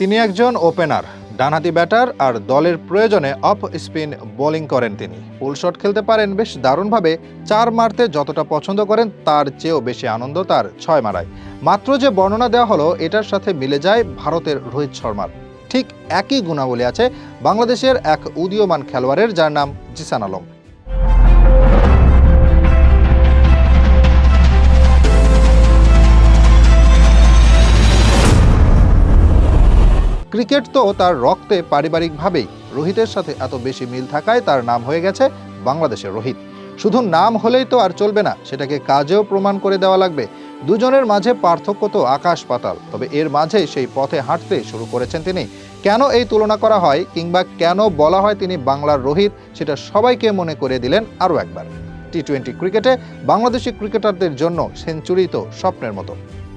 তিনি একজন ওপেনার ডানহাতি ব্যাটার আর দলের প্রয়োজনে অফ স্পিন বোলিং করেন তিনি। ফুল শট খেলতে পারেন বেশ দারুণভাবে, চার মারতে যতটা পছন্দ করেন তার চেয়েও বেশি আনন্দ তার ছয় মারায়। মাত্র যে বর্ণনা দেওয়া হলো, এটার সাথে মিলে যায় ভারতের রোহিত শর্মার। ঠিক একই গুণাবলী আছে বাংলাদেশের এক উদীয়মান খেলোয়াড়ের যার নাম জিসান আলম। ক্রিকেট তো তার রক্তে পারিবারিকভাবেই। রোহিতের সাথে এত বেশি মিল থাকায় তার নাম হয়ে গেছে বাংলাদেশের রোহিত। শুধু নাম হলেই তো আর চলবে না, সেটাকে কাজেও প্রমাণ করে দেওয়া লাগবে। দুজনের মাঝে পার্থক্য তো আকাশ পাতাল, তবে এর মাঝে সেই পথে হাঁটতে শুরু করেছেন তিনি। কেন এই তুলনা করা হয় কিংবা কেন বলা হয় তিনি বাংলার রোহিত, সেটা সবাইকে মনে করে দিলেন আরও একবার। টি টোয়েন্টি ক্রিকেটে বাংলাদেশি ক্রিকেটারদের জন্য সেঞ্চুরি তো স্বপ্নের মতো।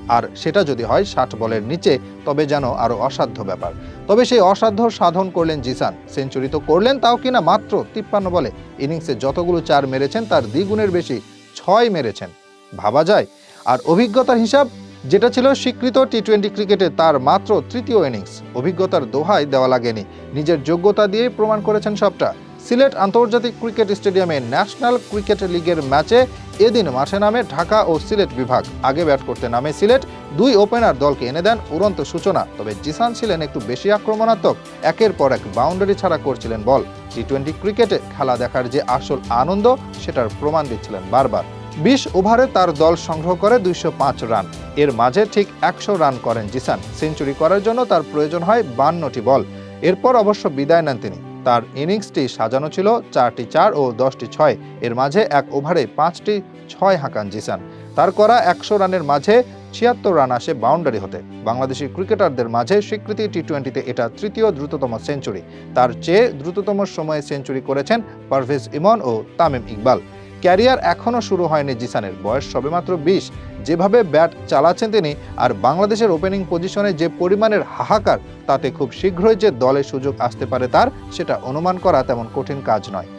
আর সেটা যদি হয় ষাট বলের নিচে, তবে যেন আরও অসাধ্য ব্যাপার। তবে সেই অসাধ্য সাধন করলেন জিসান। সেঞ্চুরি তো করলেন, তাও কিনা মাত্র তিপ্পান্ন বলে। ইনিংসে যতগুলো চার মেরেছেন, তার দ্বিগুণের বেশি ছয় মেরেছেন। ভাবা যায়। আর অভিজ্ঞতার হিসাব, যেটা ছিল স্বীকৃত টি টোয়েন্টি ক্রিকেটে, তার মাত্র তৃতীয় ইনিংস। অভিজ্ঞতার দোহাই দেওয়া লাগেনি। নিজের যোগ্যতা দিয়েই প্রমাণ করেছেন সবটা। সিলেট আন্তর্জাতিক ক্রিকেট স্টেডিয়ামে ন্যাশনাল ক্রিকেট লিগের ম্যাচে এদিন মাঠে নামে ঢাকা ও সিলেট বিভাগ। আগে ব্যাট করতে নামে সিলেট, দুই ওপেনার দলকে এনে দেন উড়ন্ত সূচনা। তবে জিসান ছিলেন একটু বেশি আক্রমণাত্মক, একের পর এক বাউন্ডারি ছাড়া করছিলেন বল। টি টোয়েন্টি ক্রিকেটে খেলা দেখার যে আসল আনন্দ, সেটার প্রমাণ দিচ্ছিলেন বারবার। বিশ ওভারে তার দল সংগ্রহ করে দুইশো পাঁচ রান। এর মাঝে ঠিক একশো রান করেন জিসান। সেঞ্চুরি করার জন্য তার প্রয়োজন হয় বান্নটি বল। এরপর অবশ্য বিদায় নেন তিনি। তার ইনিংসটি সাজানো ছিল চারটি চার ও দশটি ছয়। এর মাঝে এক ওভারে পাঁচটি ছয় হাঁকান জিসান। তার করা একশো রানের মাঝে ছিয়াত্তর রান আসে বাউন্ডারি হতে। বাংলাদেশি ক্রিকেটারদের মাঝে স্বীকৃতি টি টোয়েন্টিতে এটা তৃতীয় দ্রুততম সেঞ্চুরি। তার চেয়ে দ্রুততম সময়ে সেঞ্চুরি করেছেন পারভেজ ইমন ও তামিম ইকবাল। ক্যারিয়ার এখনও শুরু হয়নি জিসানের। বয়স সবেমাত্র বিশ। যেভাবে ব্যাট চালাচ্ছেন তিনি আর বাংলাদেশের ওপেনিং পজিশনে যে পরিমাণের হাহাকার, তাতে খুব শীঘ্রই যে দলে সুযোগ আসতে পারে তার, সেটা অনুমান করা তেমন কঠিন কাজ নয়।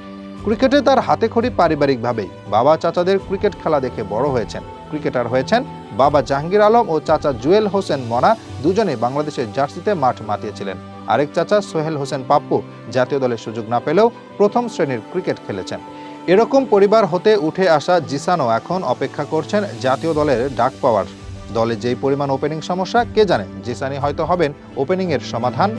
ক্রিকেটে তার হাতে খড়ি পারিবারিকভাবেই। বাবা চাচাদের ক্রিকেট খেলা দেখে বড় হয়েছেন। ক্রিকেটার হয়েছেন বাবা জাহাঙ্গীর আলম ও চাচা জুয়েল হোসেন মনা। দুজনে বাংলাদেশের জার্সিতে মাঠ মাতিয়েছিলেন। আরেক চাচা সোহেল হোসেন পাপ্পু জাতীয় দলের সুযোগ না পেলেও প্রথম শ্রেণির ক্রিকেট খেলেছেন। এরকম পরিবার হতে উঠে আসা জিসানো এখন অপেক্ষা করছেন জাতীয় দলের ডাক পাওয়ার। দলে যেই পরিমাণ ওপেনিং সমস্যা, কে জানে জিসানি হয়তো হবেন ওপেনিংয়ের সমাধান।